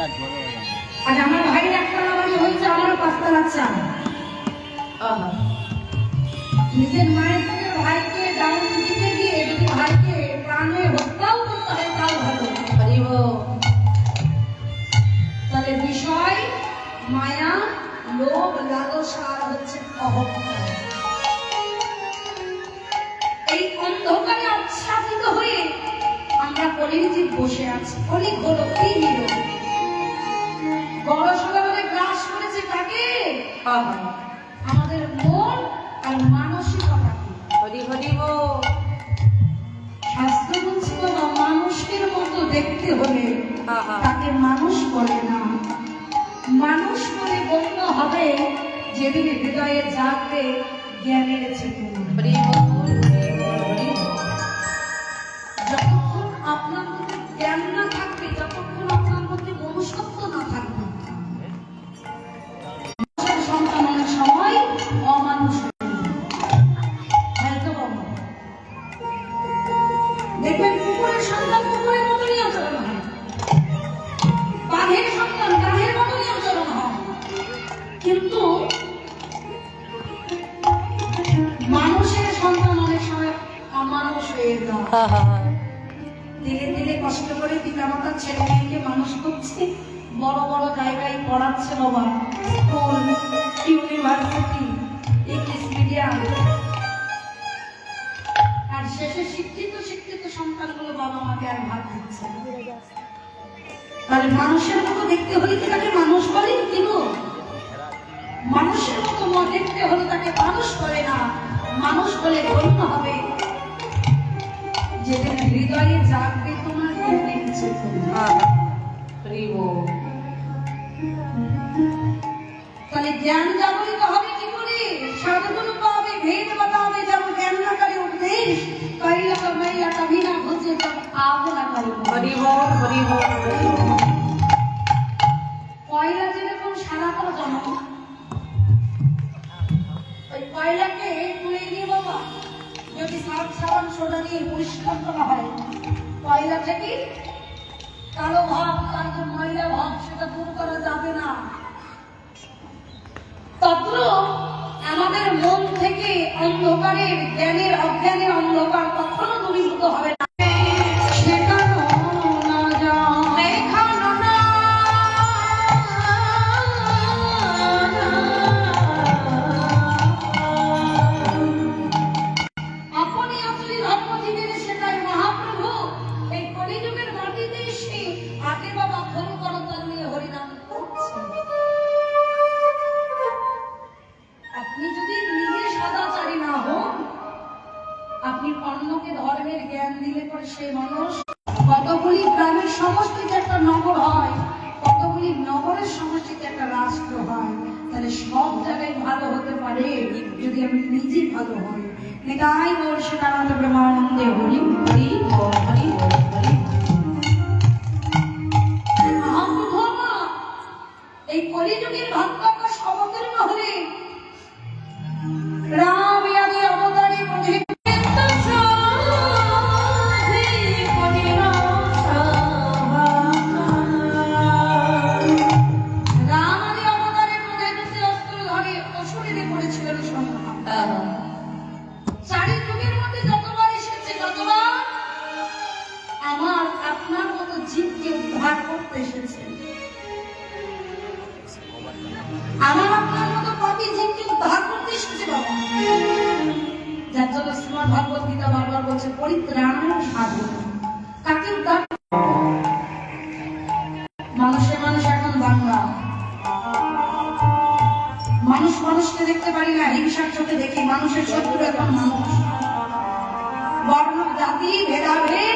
আজ আমার ভাইয়ের একতলা বাড়ি হয়েছে আমারও চাল। আহা। নিজের মায়ের থেকে ভাইকে ডাউন দিতে গিয়ে যদি ভাইকে প্রাণে হত্যাও করতে হয় তাও ভালো। হরিব তাহলে বিষয় মায়া লোভ লালসা হচ্ছে অহংকার। এই অন্ধকারে আচ্ছাদিত হয়ে আমরা কলিজি বসে আছি। অনেক হলো কি নিল বড় সকালে গ্রাস করেছে কাকে? আমাদের মন আর মানসিকতা হরি হরি শাস্ত্র বলছে বাবা মানুষের মতো দেখতে হলে। তাকে মানুষ বলে না। মানুষ বলে গণ্য হবে যেদিন হৃদয়ে জাগবে জ্ঞানের চেতনা ধীরে ধীরে কষ্ট করে পিতামাতার ছেলে মেয়েকে মানুষ করছে বড় বড় জায়গায় পড়াচ্ছে বাবা। স্কুল ইউনিভার্সিটি ইংলিশ মিডিয়াম আর শেষে শিক্ষিত শিক্ষিত সন্তানগুলো বাবা মাকে আর ভাত দিচ্ছে তাহলে মানুষের মতো দেখতে হলে কি তাকে মানুষ বলে কি গো? মানুষের মতো দেখতে হলে তাকে মানুষ বলে না। মানুষ বলে গণ্য হবে। যেদিন হৃদয়ে জাগবে তোমার আহা হরি বল তাহলে জ্ঞান জাগরিত হবে কি করে? সাধুগুলো পাবে ভেদ বাতাবে যেমন জ্ঞান না করে উপদেশ কইলা কমাইলা কবি না বুঝে তব আব না করে হরি বল হরি বল। সোডা দিয়ে পরিষ্কার করা হয়। কয়লা থেকে কালো ভাব, তার যে ময়লা ভাব, সেটা দূর করা যাবে না। আমাদের মন থেকে অন্ধকারের জ্ঞানের অজ্ঞানের আপনি অন্যকে ধর্মের জ্ঞান দিলে পরে সেই মানুষ কতগুলি গ্রামের সমষ্টিতে একটা নগর হয়, কতগুলি নগরের সমষ্টিতে একটা রাষ্ট্র হয়, তাহলে সব জায়গায় ভালো হতে পারে, যদি আমি নিজে ভালো হই নিতাই গৌর সীতানন্দ প্রেমানন্দে হরি হরি হরি বল। এই কলিযুগের ভাগ্যটা সমতীর্ণ হলে রাম বারবার পরিত্রাণের পরিত্রাণ সাধু কাকে মানুষের মানুষ এখন বাংলা। মানুষ মানুষকে দেখতে পারি না, হিংসার চোখে দেখি। মানুষের শত্রু এখন মানুষ। বর্ণ, জাতি, ভেদাভেদ